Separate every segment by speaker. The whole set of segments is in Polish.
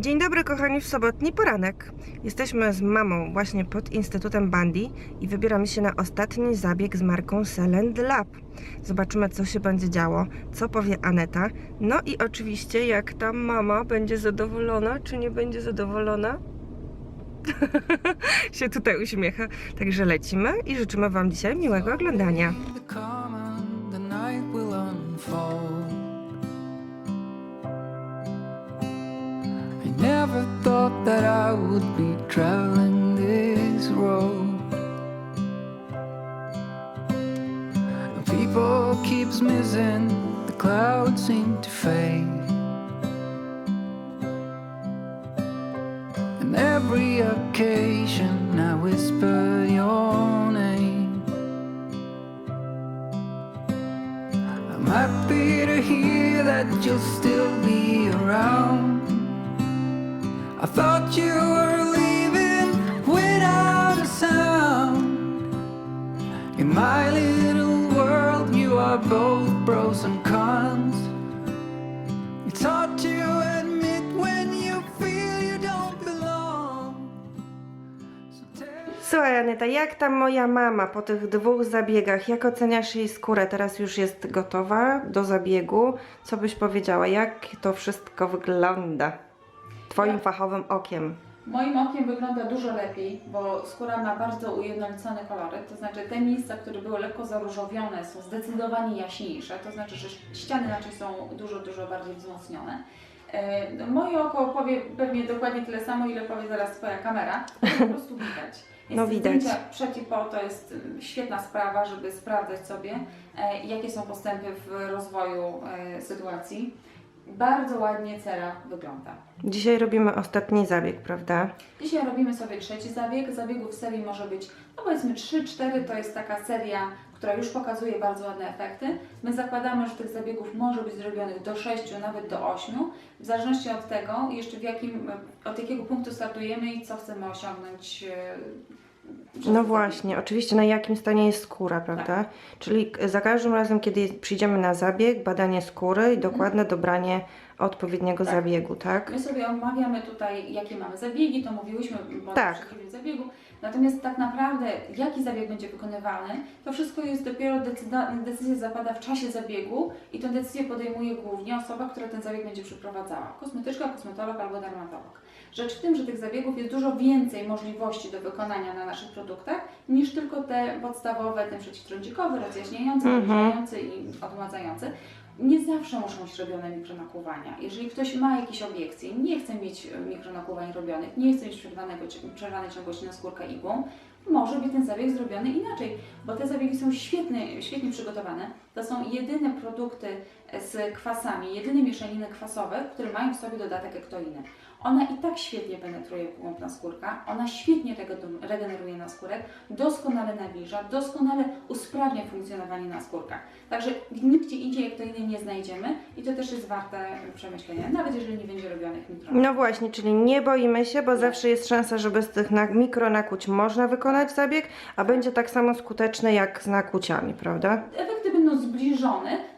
Speaker 1: Dzień dobry kochani w sobotni poranek. Jesteśmy z mamą właśnie pod Instytutem Bandy i wybieramy się na ostatni zabieg z marką Selend Lab. Zobaczymy co się będzie działo, co powie Aneta. No i oczywiście jak tam mama będzie zadowolona, czy nie będzie zadowolona. się tutaj uśmiecha. Także lecimy i życzymy Wam dzisiaj miłego oglądania.
Speaker 2: Never thought that I would be traveling this road. People keeps missing, the clouds seem to fade. And every occasion I whisper your name. I'm happy to hear that you'll still be around. Thought you were leaving without a sound. In my little world, you are both pros and cons. To admit when you feel you don't belong. So
Speaker 1: Słuchaj Aneta, jak tam moja mama po tych dwóch zabiegach? Jak oceniasz jej skórę? Teraz już jest gotowa do zabiegu. Co byś powiedziała? Jak to wszystko wygląda? Twoim fachowym okiem.
Speaker 3: Moim okiem wygląda dużo lepiej, bo skóra ma bardzo ujednolicone kolory, to znaczy te miejsca, które były lekko zaróżowione są zdecydowanie jaśniejsze, to znaczy, że ściany inaczej są dużo, dużo bardziej wzmocnione. E, Moje oko powie pewnie dokładnie tyle samo, ile powie zaraz Twoja kamera, po prostu widać.
Speaker 1: No widać.
Speaker 3: Zdjęcia przed i po to jest y, świetna sprawa, żeby sprawdzać sobie, e, jakie są postępy w rozwoju e, sytuacji. Bardzo ładnie cera wygląda.
Speaker 1: Dzisiaj robimy ostatni zabieg, prawda?
Speaker 3: Dzisiaj robimy sobie trzeci zabieg. Zabiegów w serii może być, no powiedzmy 3-4 to jest taka seria, która już pokazuje bardzo ładne efekty. My zakładamy, że tych zabiegów może być zrobionych do 6, nawet do 8, w zależności od tego, jeszcze w jakim, od jakiego punktu startujemy i co chcemy osiągnąć.
Speaker 1: No właśnie, oczywiście na jakim stanie jest skóra, prawda? Czyli k- za każdym razem, kiedy przyjdziemy na zabieg, badanie skóry i dokładne dobranie odpowiedniego
Speaker 3: Tak.
Speaker 1: zabiegu, tak?
Speaker 3: My sobie omawiamy tutaj, jakie mamy zabiegi, to mówiłyśmy po
Speaker 1: Tak.
Speaker 3: zabiegu. Natomiast tak naprawdę, jaki zabieg będzie wykonywany, to wszystko jest dopiero decyda- decyzja zapada w czasie zabiegu i tę decyzję podejmuje głównie osoba, która ten zabieg będzie przeprowadzała. Kosmetyczka, kosmetolog albo dermatolog. Rzecz w tym, że tych zabiegów jest dużo więcej możliwości do wykonania na naszych produktach niż tylko te podstawowe, ten przeciwtrądzikowy, rozjaśniający, nawilżający i odmładzający. Nie zawsze muszą być robione mikronakłuwania. Jeżeli ktoś ma jakieś obiekcje, nie chce mieć e, mikronakłuwań robionych, nie chce mieć przerwanej ciągłości na skórkę igłą, może być ten zabieg zrobiony inaczej, bo te zabiegi są świetnie, świetnie przygotowane. To są jedyne produkty z kwasami, jedyne mieszaniny kwasowe, które mają w sobie dodatek ektoiny. Ona i tak świetnie penetruje głąbna skórka, ona świetnie rego- regeneruje naskórek, doskonale nawilża, doskonale usprawnia funkcjonowanie naskórka. Także nigdzie indziej ektoiny nie znajdziemy i to też jest warte przemyślenia, nawet jeżeli nie będzie robionych mikro.
Speaker 1: No właśnie, czyli nie boimy się, bo zawsze jest szansa, że bez tych na- mikronakłuć można wykonać zabieg, a będzie tak samo skuteczny jak z nakłuciami, prawda?
Speaker 3: Efekty będą zbliżone, natomiast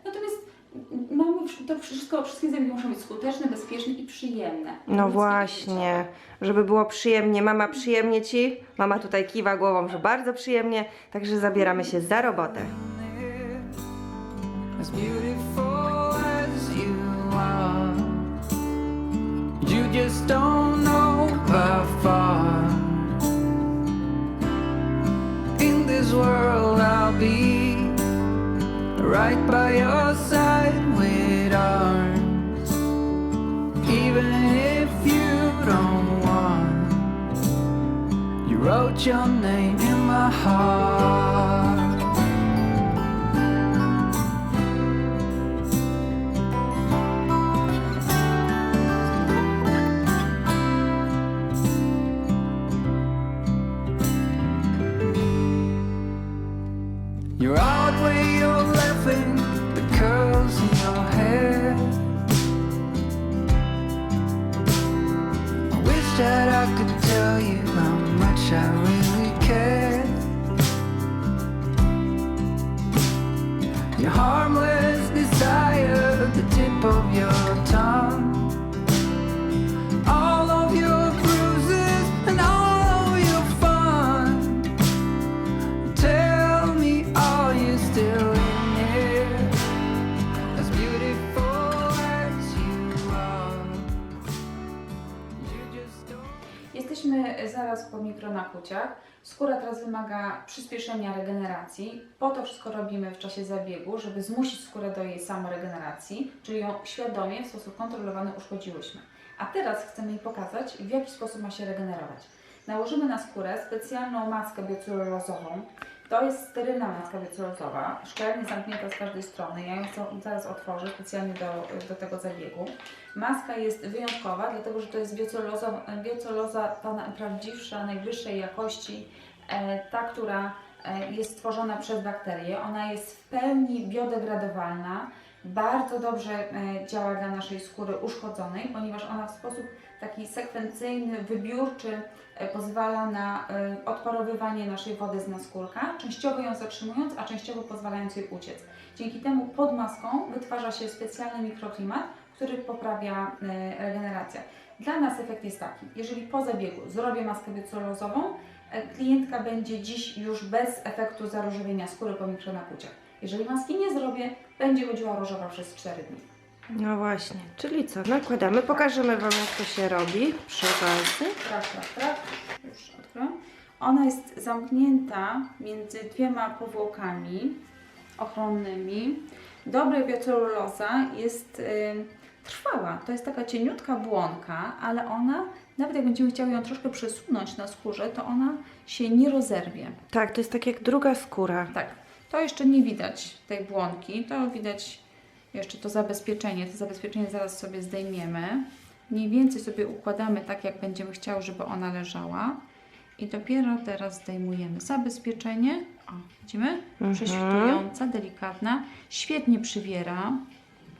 Speaker 3: mamy to wszystko, wszystkie zabiegi muszą być skuteczne, bezpieczne i przyjemne.
Speaker 1: No
Speaker 3: Nic
Speaker 1: właśnie, żeby było przyjemnie. Mama przyjemnie ci? Mama tutaj kiwa głową, że bardzo przyjemnie, także zabieramy się za robotę.
Speaker 2: As beautiful as you are, you just don't know how far. In this world, right by your side with arms, even if you don't want. You wrote your name in my heart.
Speaker 3: Wymaga przyspieszenia regeneracji. Po to wszystko robimy w czasie zabiegu, żeby zmusić skórę do jej samoregeneracji, czyli ją świadomie, w sposób kontrolowany uszkodziłyśmy. A teraz chcemy jej pokazać, w jaki sposób ma się regenerować. Nałożymy na skórę specjalną maskę biocelulozową. To jest sterylna maska biocelulozowa, szklarnie zamknięta z każdej strony. Ja ją zaraz otworzę specjalnie do, do tego zabiegu. Maska jest wyjątkowa, dlatego że to jest bioceluloza ta najprawdziwsza, najwyższej jakości, ta, która e, jest stworzona przez bakterie. Ona jest w pełni biodegradowalna, bardzo dobrze e, działa dla naszej skóry uszkodzonej, ponieważ ona w sposób taki sekwencyjny, wybiórczy e, pozwala na e, odparowywanie naszej wody z naskórka, częściowo ją zatrzymując, a częściowo pozwalając jej uciec. Dzięki temu pod maską wytwarza się specjalny mikroklimat, który poprawia e, regenerację. Dla nas efekt jest taki, jeżeli po zabiegu zrobię maskę biocelulozową, e, klientka będzie dziś już bez efektu zaróżowienia skóry po mikronakuciach. Jeżeli maski nie zrobię, będzie chodziła różowa przez 4 dni.
Speaker 1: No właśnie, czyli co? Nakładamy, pokażemy Wam jak to się robi przy okazji.
Speaker 3: Tak, tak, tak. Już odkryłam. Ona jest zamknięta między dwiema powłokami ochronnymi. Dobra bioceluloza jest y, trwała. To jest taka cieniutka błonka, ale ona, nawet jak będziemy chciały ją troszkę przesunąć na skórze, to ona się nie rozerwie.
Speaker 1: Tak, to jest tak jak druga skóra.
Speaker 3: Tak, to jeszcze nie widać tej błonki, to widać jeszcze to zabezpieczenie. To zabezpieczenie zaraz sobie zdejmiemy. Mniej więcej sobie układamy tak, jak będziemy chciały, żeby ona leżała. I dopiero teraz zdejmujemy zabezpieczenie. O, widzimy?
Speaker 1: Mhm.
Speaker 3: Prześwitująca, delikatna. Świetnie przywiera.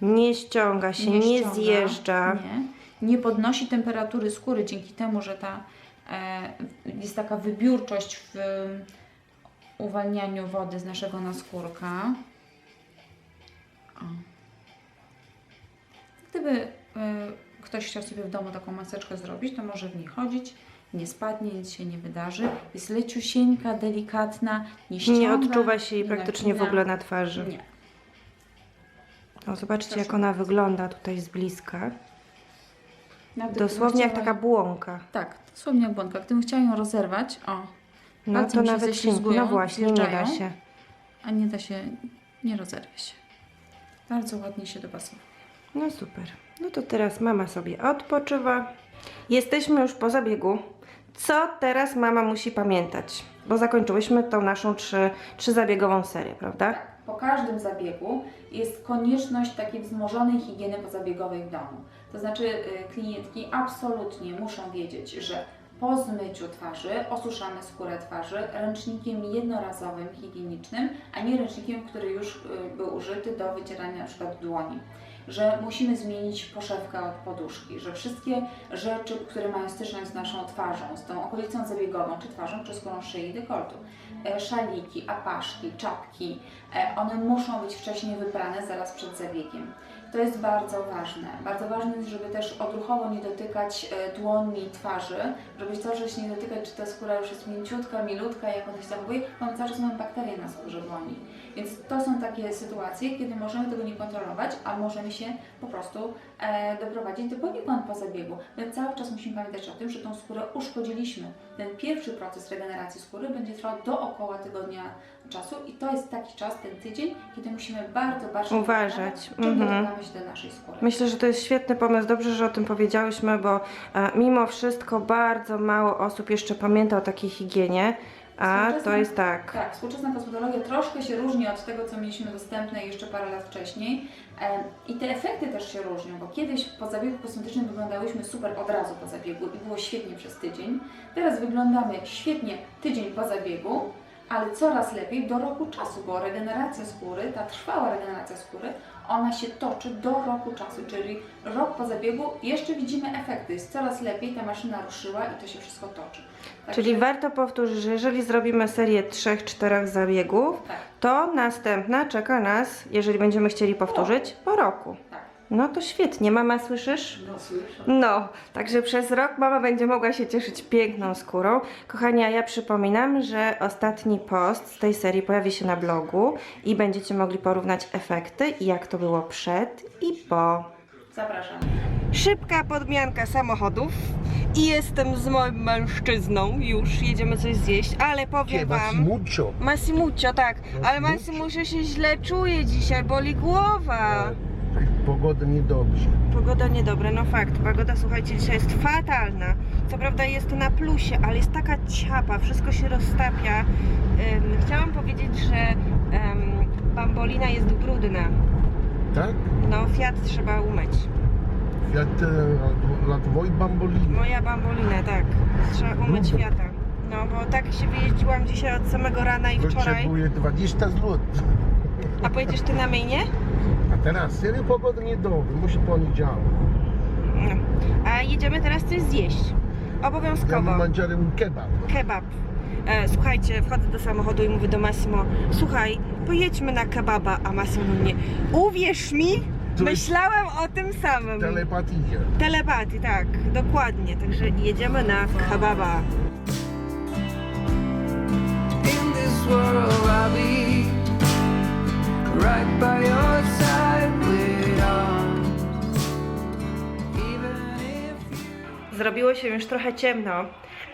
Speaker 1: Nie ściąga się, nie,
Speaker 3: ściąga,
Speaker 1: zjeżdża.
Speaker 3: Nie, nie podnosi temperatury skóry dzięki temu, że ta e, jest taka wybiórczość w em, uwalnianiu wody z naszego naskórka. O. Gdyby e, ktoś chciał sobie w domu taką maseczkę zrobić, to może w niej chodzić. Nie spadnie, nic się nie wydarzy. Jest leciusieńka, delikatna, nie ściąga.
Speaker 1: Nie odczuwa się jej
Speaker 3: nie
Speaker 1: praktycznie w ogóle na twarzy.
Speaker 3: Nie.
Speaker 1: O, zobaczcie
Speaker 3: Proszę
Speaker 1: jak ona wygląda tutaj z bliska.
Speaker 3: Nawet
Speaker 1: Dosłownie jak
Speaker 3: gdybym
Speaker 1: taka błąka.
Speaker 3: Tak, dosłownie jak błąka. Gdybym chciała ją rozerwać, o,
Speaker 1: No to nawet się, no właśnie, nie da się.
Speaker 3: a nie da się, nie rozerwie się. Bardzo ładnie się dopasuje.
Speaker 1: No super. No to teraz mama sobie odpoczywa. Jesteśmy już po zabiegu. Co teraz mama musi pamiętać? Bo zakończyłyśmy tą naszą trzy, trzyzabiegową serię, prawda?
Speaker 3: Po każdym zabiegu jest konieczność takiej wzmożonej higieny pozabiegowej w domu. To znaczy y, klientki absolutnie muszą wiedzieć, że po zmyciu twarzy osuszamy skórę twarzy ręcznikiem jednorazowym, higienicznym, a nie ręcznikiem, który już y, był użyty do wycierania przykład dłoni. Że musimy zmienić poszewkę od poduszki, że wszystkie rzeczy, które mają styczność z naszą twarzą, z tą okolicą zabiegową, czy twarzą, czy skórą szyi i dekoltu, e, szaliki, apaszki, czapki, e, one muszą być wcześniej wyprane zaraz przed zabiegiem. To jest bardzo ważne. Bardzo ważne jest, żeby też odruchowo nie dotykać e, dłoni twarzy, żeby cały czas nie dotykać, czy ta skóra już jest mięciutka, milutka, jak ona się zachowuje. Mamy cały czas bakterie na skórze dłoni. Więc to są takie sytuacje, kiedy możemy tego nie kontrolować, a możemy się po prostu e, doprowadzić do powikłań po zabiegu. My cały czas musimy pamiętać o tym, że tą skórę uszkodziliśmy. Ten pierwszy proces regeneracji skóry będzie trwał do około tygodnia czasu i to jest taki czas, ten tydzień, kiedy musimy bardzo, bardzo
Speaker 1: Uważać.
Speaker 3: czym
Speaker 1: Mhm.
Speaker 3: dotykamy się do naszej skóry.
Speaker 1: Myślę, że to jest świetny pomysł. Dobrze, że o tym powiedziałyśmy, bo e, mimo wszystko bardzo mało osób jeszcze pamięta o takiej higienie, a to jest tak.
Speaker 3: Tak, współczesna kosmetologia troszkę się różni od tego, co mieliśmy dostępne jeszcze parę lat wcześniej. I te efekty też się różnią, bo kiedyś po zabiegu kosmetycznym wyglądałyśmy super od razu po zabiegu i było świetnie przez tydzień. Teraz wyglądamy świetnie tydzień po zabiegu, ale coraz lepiej do roku czasu, bo regeneracja skóry, ta trwała regeneracja skóry, ona się toczy do roku czasu, czyli rok po zabiegu jeszcze widzimy efekty, jest coraz lepiej, ta maszyna ruszyła i to się wszystko toczy. Także-
Speaker 1: Czyli warto powtórzyć, że jeżeli zrobimy serię 3-4 zabiegów,
Speaker 3: Tak,
Speaker 1: to następna czeka nas, jeżeli będziemy chcieli powtórzyć, po roku. No to świetnie. Mama, słyszysz?
Speaker 4: No słyszę.
Speaker 1: No, także przez rok mama będzie mogła się cieszyć piękną skórą. Kochani, a ja przypominam, że ostatni post z tej serii pojawi się na blogu i będziecie mogli porównać efekty i jak to było przed i po.
Speaker 3: Zapraszam.
Speaker 1: Szybka podmianka samochodów. I jestem z moim mężczyzną, już jedziemy coś zjeść, ale powiem wam...
Speaker 4: mucho.
Speaker 1: Massimuccio, tak, ale
Speaker 4: Massimuccio.
Speaker 1: Massimuccio się źle czuje dzisiaj, boli głowa.
Speaker 4: Pogoda niedobrze.
Speaker 1: Pogoda niedobra, no fakt. Pogoda, słuchajcie, dzisiaj jest fatalna. Co prawda jest na plusie, ale jest taka ciapa, wszystko się roztapia. Ym, chciałam powiedzieć, że ym, bambolina jest brudna.
Speaker 4: Tak?
Speaker 1: No, Fiat trzeba umyć.
Speaker 4: Fiat e, la twoi bambolini.
Speaker 1: Moja bambolina, tak. Trzeba umyć
Speaker 4: Brudna.
Speaker 1: Fiata. No, bo tak się wyjeździłam dzisiaj od samego rana i wczoraj.
Speaker 4: Potrzebuje 20 zł.
Speaker 1: A pojedziesz ty na mainie?
Speaker 4: Teraz serio pogoda niedobra, musi poniedziałek.
Speaker 1: No. A jedziemy teraz coś zjeść. Obowiązkowo.
Speaker 4: un kebab.
Speaker 1: Kebab. E, słuchajcie, wchodzę do samochodu i mówię do Massimo, słuchaj, pojedźmy na kebaba, a Massimo mnie, uwierz mi, myślałem o tym samym.
Speaker 4: Telepatia.
Speaker 1: Telepatii, tak, dokładnie, także jedziemy na kebaba.
Speaker 2: In this world, I'll be right by your side
Speaker 1: Zrobiło się już trochę ciemno,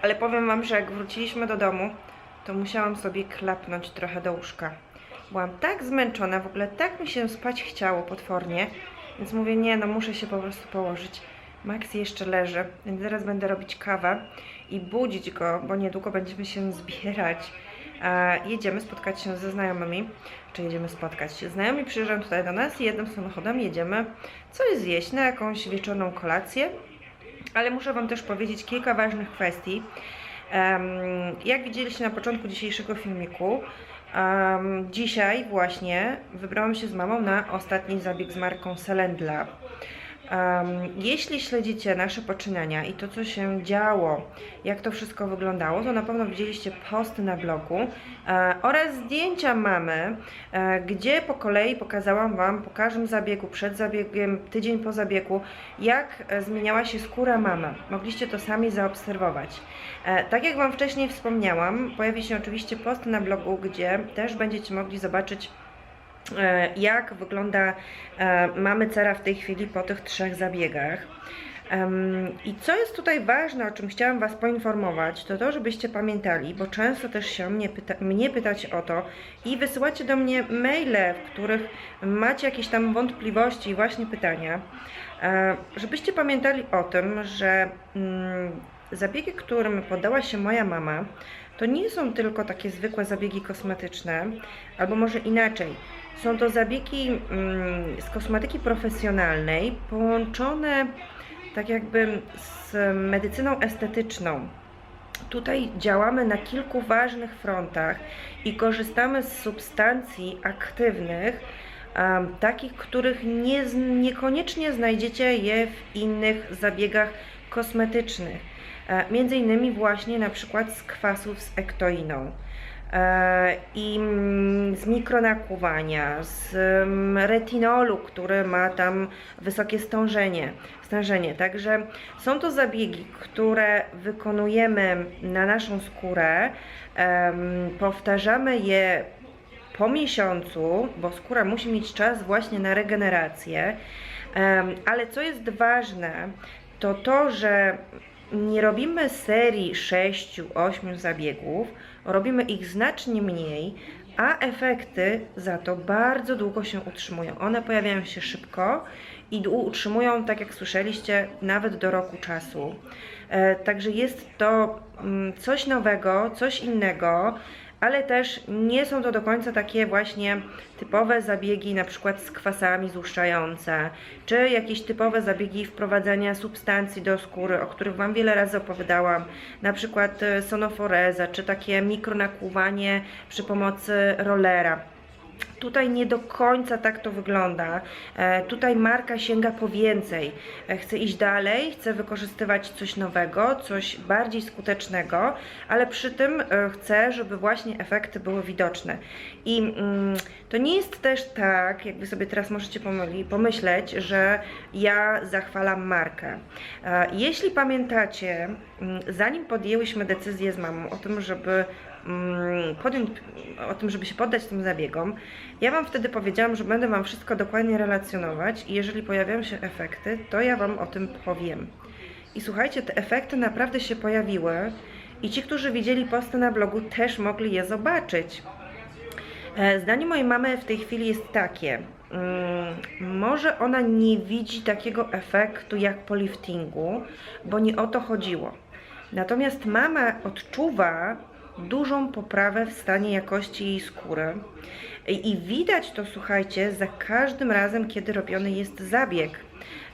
Speaker 1: ale powiem wam, że jak wróciliśmy do domu, to musiałam sobie klapnąć trochę do łóżka. Byłam tak zmęczona, w ogóle tak mi się spać chciało potwornie, więc mówię, nie, no muszę się po prostu położyć. Max jeszcze leży, więc zaraz będę robić kawę i budzić go, bo niedługo będziemy się zbierać. E, jedziemy spotkać się ze znajomymi, czy jedziemy spotkać się. Znajomi przyjeżdżają tutaj do nas i jednym samochodem jedziemy coś zjeść na jakąś wieczorną kolację ale muszę Wam też powiedzieć kilka ważnych kwestii. Jak widzieliście na początku dzisiejszego filmiku, dzisiaj właśnie wybrałam się z mamą na ostatni zabieg z marką Selendla. Em, jeśli śledzicie nasze poczynania i to, co się działo, jak to wszystko wyglądało, to na pewno widzieliście posty na blogu e, oraz zdjęcia mamy, e, gdzie po kolei pokazałam Wam po każdym zabiegu, przed zabiegiem, tydzień po zabiegu, jak e, zmieniała się skóra mamy. Mogliście to sami zaobserwować. E, Tak jak Wam wcześniej wspomniałam, pojawi się oczywiście post na blogu, gdzie też będziecie mogli zobaczyć jak wygląda e, mamy cera w tej chwili po tych trzech zabiegach. I co jest tutaj ważne, o czym chciałam Was poinformować, to to, żebyście pamiętali, bo często też się mnie, pyta, mnie o to i wysyłacie do mnie maile, w których macie jakieś tam wątpliwości i właśnie pytania, e, żebyście pamiętali o tym, że mm, zabiegi, którym poddała się moja mama, to nie są tylko takie zwykłe zabiegi kosmetyczne, albo może inaczej. Są to zabiegi mm, z kosmetyki profesjonalnej połączone tak jakby z medycyną estetyczną. Tutaj działamy na kilku ważnych frontach i korzystamy z substancji aktywnych, takich, których nie, niekoniecznie znajdziecie je w innych zabiegach kosmetycznych. E, między innymi właśnie na przykład z kwasów z ektoiną i mm, z mikronakłuwania, z mm, retinolu, który ma tam wysokie stążenie, stężenie. Także są to zabiegi, które wykonujemy na naszą skórę, powtarzamy je po miesiącu, bo skóra musi mieć czas właśnie na regenerację. Ale co jest ważne, to to, że nie robimy serii 6-8 zabiegów, robimy ich znacznie mniej, a efekty za to bardzo długo się utrzymują. One pojawiają się szybko i utrzymują, tak jak słyszeliście, nawet do roku czasu. E, Także jest to mm, coś nowego, coś innego, ale też nie są to do końca takie właśnie typowe zabiegi, na przykład z kwasami złuszczające, czy jakieś typowe zabiegi wprowadzania substancji do skóry, o których Wam wiele razy opowiadałam, na przykład e, sonoforeza, czy takie mikronakłuwanie przy pomocy rollera. Tutaj nie do końca tak to wygląda. E, Tutaj marka sięga po więcej. E, Chce iść dalej, chce wykorzystywać coś nowego, coś bardziej skutecznego, ale przy tym e, chce, żeby właśnie efekty były widoczne. I mm, to nie jest też tak, jakby sobie teraz możecie pomyśleć, że ja zachwalam markę. Jeśli pamiętacie, mm, zanim podjęłyśmy decyzję z mamą o tym, żeby mm, podjąć, o tym, żeby się poddać tym zabiegom, ja Wam wtedy powiedziałam, że będę Wam wszystko dokładnie relacjonować i jeżeli pojawią się efekty, to ja Wam o tym powiem. I słuchajcie, te efekty naprawdę się pojawiły i ci, którzy widzieli posty na blogu, też mogli je zobaczyć. E, Zdanie mojej mamy w tej chwili jest takie. mm, Może ona nie widzi takiego efektu jak po liftingu, bo nie o to chodziło. Natomiast mama odczuwa dużą poprawę w stanie jakości jej skóry. I widać to, słuchajcie, za każdym razem, kiedy robiony jest zabieg.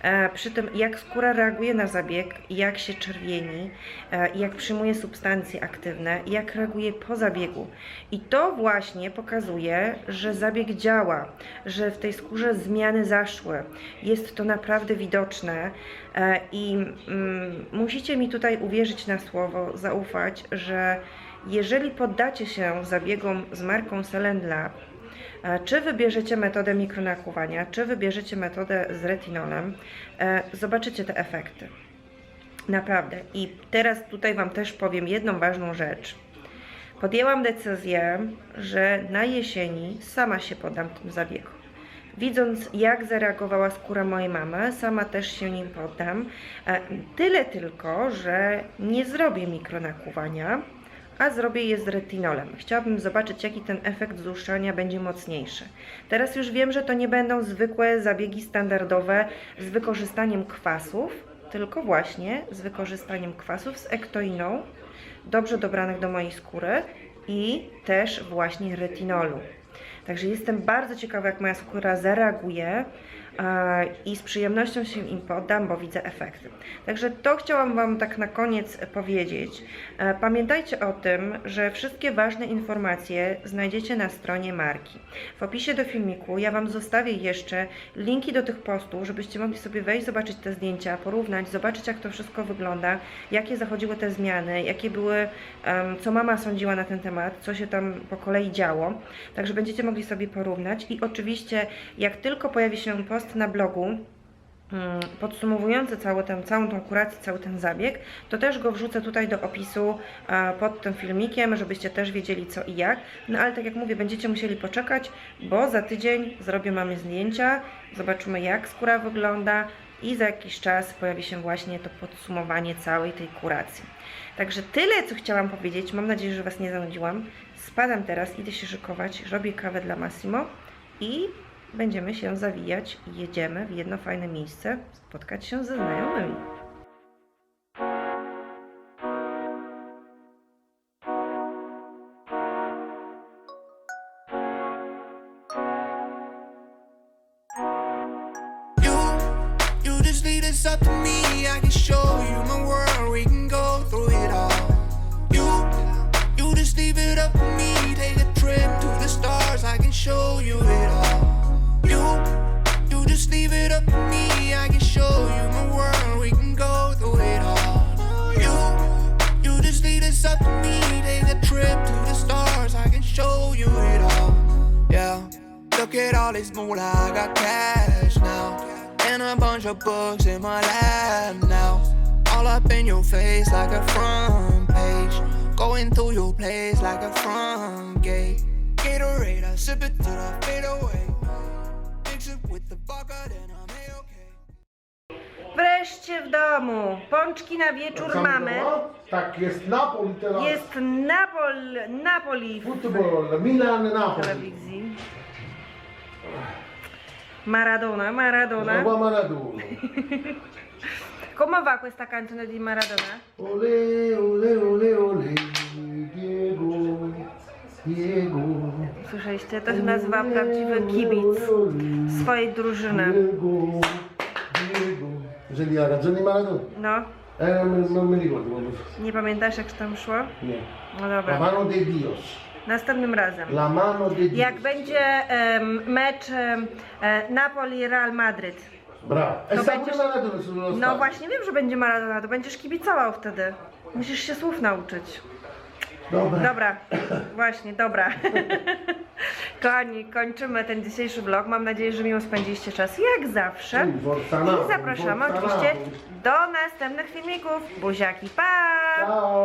Speaker 1: E, Przy tym, jak skóra reaguje na zabieg, jak się czerwieni, e, jak przyjmuje substancje aktywne, jak reaguje po zabiegu. I to właśnie pokazuje, że zabieg działa, że w tej skórze zmiany zaszły. Jest to naprawdę widoczne e, i mm, musicie mi tutaj uwierzyć na słowo, zaufać, że jeżeli poddacie się zabiegom z marką Selend Lab, E, Czy wybierzecie metodę mikronakuwania, czy wybierzecie metodę z retinolem, e, zobaczycie te efekty. Naprawdę. I teraz tutaj Wam też powiem jedną ważną rzecz. Podjęłam decyzję, że na jesieni sama się poddam tym zabiegom. Widząc, jak zareagowała skóra mojej mamy, sama też się nim poddam. E, Tyle tylko, że nie zrobię mikronakuwania, a zrobię je z retinolem. Chciałabym zobaczyć, jaki ten efekt złuszczania będzie mocniejszy. Teraz już wiem, że to nie będą zwykłe zabiegi standardowe z wykorzystaniem kwasów, tylko właśnie z wykorzystaniem kwasów z ektoiną, dobrze dobranych do mojej skóry i też właśnie retinolu. Także jestem bardzo ciekawa, jak moja skóra zareaguje i z przyjemnością się im poddam, bo widzę efekty. Także to chciałam Wam tak na koniec powiedzieć. E, Pamiętajcie o tym, że wszystkie ważne informacje znajdziecie na stronie marki. W opisie do filmiku ja Wam zostawię jeszcze linki do tych postów, żebyście mogli sobie wejść, zobaczyć te zdjęcia, porównać, zobaczyć jak to wszystko wygląda, jakie zachodziły te zmiany, jakie były, co mama sądziła na ten temat, co się tam po kolei działo. Także będziecie mogli sobie porównać i oczywiście jak tylko pojawi się post na blogu, mm, podsumowujący cały ten, całą tą kurację, cały ten zabieg, to też go wrzucę tutaj do opisu e, pod tym filmikiem, żebyście też wiedzieli co i jak. No ale tak jak mówię, będziecie musieli poczekać, bo za tydzień zrobię mamy zdjęcia, zobaczymy jak skóra wygląda i za jakiś czas pojawi się właśnie to podsumowanie całej tej kuracji. Także tyle, co chciałam powiedzieć. Mam nadzieję, że Was nie zanudziłam. Spadam teraz, idę się szykować, robię kawę dla Massimo i będziemy się zawijać i jedziemy w jedno fajne miejsce spotkać się ze znajomymi.
Speaker 5: Just leave up to me. I can show you world. We can go through it all. You, just leave it up to me. Take a trip the stars. I can show you it Look at all this moolah, I got cash now. And a bunch of books in my lap now. All up in your face like a front page. Going through your place like a front gate. Gatorade, I sip it till I fade away. Mix it with the vodka, then I'm.
Speaker 1: Wreszcie w domu. Pączki na wieczór mamy.
Speaker 4: Tak, jest Napoli teraz.
Speaker 1: Jest Napol, Napoli w
Speaker 4: Futbol, Milan, Napoli.
Speaker 1: telewizji. Maradona, Maradona.
Speaker 4: Roba Maradona.
Speaker 1: Come va questa canzone di Maradona?
Speaker 4: Ole, ole, ole, ole. Diego, Diego.
Speaker 1: Słyszeliście? To się nazywa prawdziwy kibic swojej drużyny.
Speaker 4: Diego, Diego. Jeżeli ha ragione Maradona.
Speaker 1: No,
Speaker 4: non, non mi ricordo come
Speaker 1: nie pamiętasz jak tam szło?
Speaker 4: Nie.
Speaker 1: No
Speaker 4: La
Speaker 1: dobra,
Speaker 4: mano de Dios.
Speaker 1: Następnym razem.
Speaker 4: La mano.
Speaker 1: Jak będzie em, mecz em, e, Napoli-Real Madryt.
Speaker 4: Bravo. E
Speaker 1: To będziesz-
Speaker 4: Maradona
Speaker 1: No właśnie wiem, że będzie Maradona, to będziesz kibicował wtedy. Musisz się słów nauczyć.
Speaker 4: Dobra.
Speaker 1: Dobra, właśnie, dobra. Kochani, kończymy ten dzisiejszy vlog. Mam nadzieję, że miło spędziliście czas jak zawsze. I zapraszamy oczywiście do następnych filmików. Buziaki, pa!
Speaker 4: Ciao.